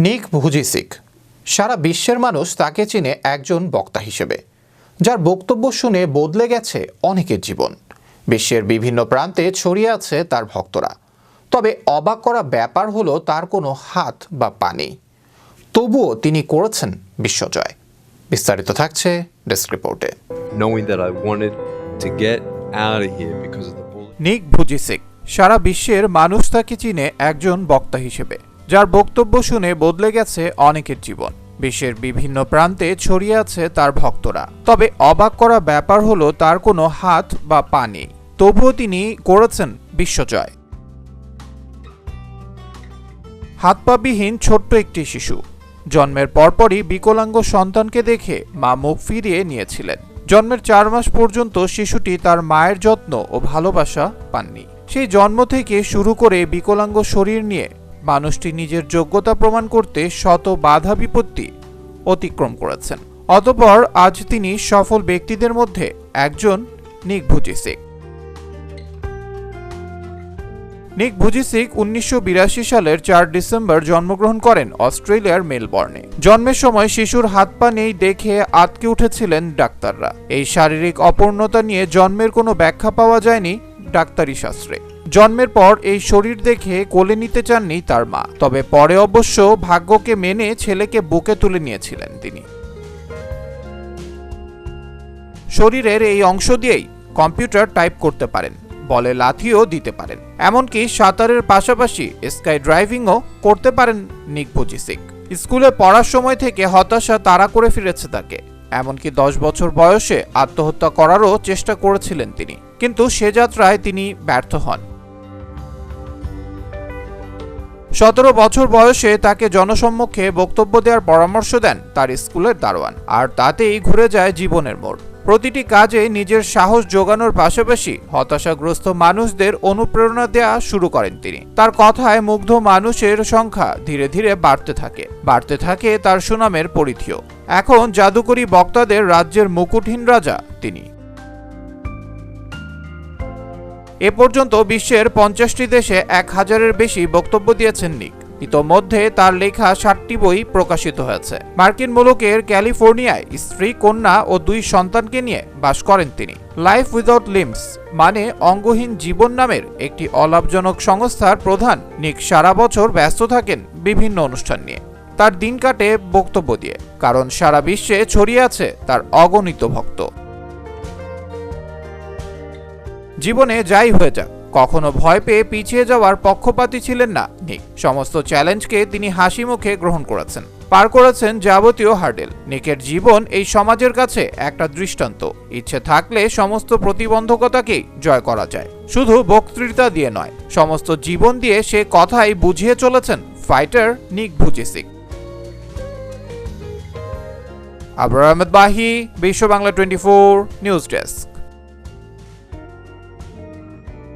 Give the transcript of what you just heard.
নিক ভুজিসিক সারা বিশ্বের মানুষ তাকে চিনে একজন বক্তা হিসেবে যার বক্তব্য শুনে বদলে গেছে অনেকের জীবন। বিশ্বের বিভিন্ন প্রান্তে ছড়িয়ে আছে তার ভক্তরা। তবে অবাক করা ব্যাপার হলো তার কোনো হাত বা পানি। তবুও তিনি করেছেন বিশ্বজয়। বিস্তারিত থাকছে ডেস্ক রিপোর্টে. নিক ভুজিসিক সারা বিশ্বের মানুষ তাকে চিনে একজন বক্তা হিসেবে। যার বক্তব্য শুনে বদলে গেছে অনেকের জীবন। বিশ্বের বিভিন্ন প্রান্তে ছড়িয়ে আছে তার ভক্তরা। তবে অবাক করা ব্যাপার হলো, তার কোনো হাত বা পা নেই। তবুও তিনি করেছেন বিশ্বজয়। হাত পাবিহীন ছোট্ট একটি শিশু। জন্মের পরপরই বিকলাঙ্গ সন্তানকে দেখে মা মুখ ফিরিয়ে নিয়েছিলেন। জন্মের চার মাস পর্যন্ত শিশুটি তার মায়ের যত্ন ও ভালোবাসা পাননি। সেই জন্ম থেকে শুরু করে বিকলাঙ্গ শরীর নিয়ে মানুষটি নিজের যোগ্যতা প্রমাণ করতে শত বাধা বিপত্তি অতিক্রম করেছেন। অতপর আজ তিনি সফল ব্যক্তিদের মধ্যে একজন নিক ভুজিসিক। নিক ভুজিসিক উনিশশো বিরাশি সালের চার ডিসেম্বর জন্মগ্রহণ করেন অস্ট্রেলিয়ার মেলবর্নে। জন্মের সময় শিশুর হাত পা নেই দেখে আতকে উঠেছিলেন ডাক্তাররা। এই শারীরিক অপূর্ণতা নিয়ে জন্মের কোনো ব্যাখ্যা পাওয়া যায়নি ডাক্তারি শাস্ত্রে জন্মের পর এই শরীর দেখে কোলে নিতে চাননি তার মা। তবে পরে অবশ্য ভাগ্যকে মেনে ছেলেকে বুকে তুলে নিয়েছিলেন তিনি। শরীরের এই অংশ দিয়েই কম্পিউটার টাইপ করতে পারেন, বলে লাথিও দিতে পারেন। এমনকি সাঁতারের পাশাপাশি স্কাই ড্রাইভিংও করতে পারেন নিক বুজিসিক স্কুলে পড়ার সময় থেকে হতাশা তাড়া করে ফিরেছে তাকে। এমনকি দশ বছর বয়সে আত্মহত্যা করারও চেষ্টা করেছিলেন তিনি। কিন্তু সে যাত্রায় তিনি ব্যর্থ হন। সতেরো বছর বয়সে তাকে জনসম্মুখে বক্তব্য দেওয়ার পরামর্শ দেন তার স্কুলের দারোয়ান। আর তাতেই ঘুরে যায় জীবনের মোড়। প্রতিটি কাজে নিজের সাহস যোগানোর পাশাপাশি হতাশাগ্রস্ত মানুষদের অনুপ্রেরণা দেওয়া শুরু করেন তিনি। তার কথায় মুগ্ধ মানুষের সংখ্যা ধীরে ধীরে বাড়তে থাকে। বাড়তে থাকে তার সুনামের পরিধিও। এখন জাদুকরী বক্তাদের রাজ্যের মুকুটহীন রাজা তিনি। এ পর্যন্ত বিশ্বের পঞ্চাশটি দেশে এক হাজারের বেশি বক্তব্য দিয়েছেন নিক। ইতোমধ্যে তার লেখা ষাটটি বই প্রকাশিত হয়েছে। মার্কিন মুলুকের ক্যালিফোর্নিয়ায় স্ত্রী, কন্যা ও দুই সন্তানকে নিয়ে বাস করেন তিনি। লাইফ উইদাউট লিমস মানে অঙ্গহীন জীবন নামের একটি অলাভজনক সংস্থার প্রধান নিক সারা বছর ব্যস্ত থাকেন বিভিন্ন অনুষ্ঠান নিয়ে। তার দিন কাটে বক্তব্য দিয়ে, কারণ সারা বিশ্বে ছড়িয়ে আছে তার অগণিত ভক্ত। জীবনে যাই হয়ে যাক, কখনো ভয় পেয়ে পিছিয়ে যাওয়ার পক্ষপাতী ছিলেন না নিক। সমস্ত চ্যালেঞ্জকে তিনি হাসি মুখে গ্রহণ করেছেন। পার করেছেন যাবতীয় হার্ডেল। নিকের জীবন এই সমাজের কাছে একটা দৃষ্টান্ত। ইচ্ছে থাকলে সমস্ত প্রতিবন্ধকতাকেই জয় করা যায়। শুধু বক্তৃতা দিয়ে নয়, সমস্ত জীবন দিয়ে সে কথাই বুঝিয়ে চলেছেন ফাইটার নিক ভুজিসিক Abrar Ahmed Bahi, Bishwa Bangla twenty four, news desk.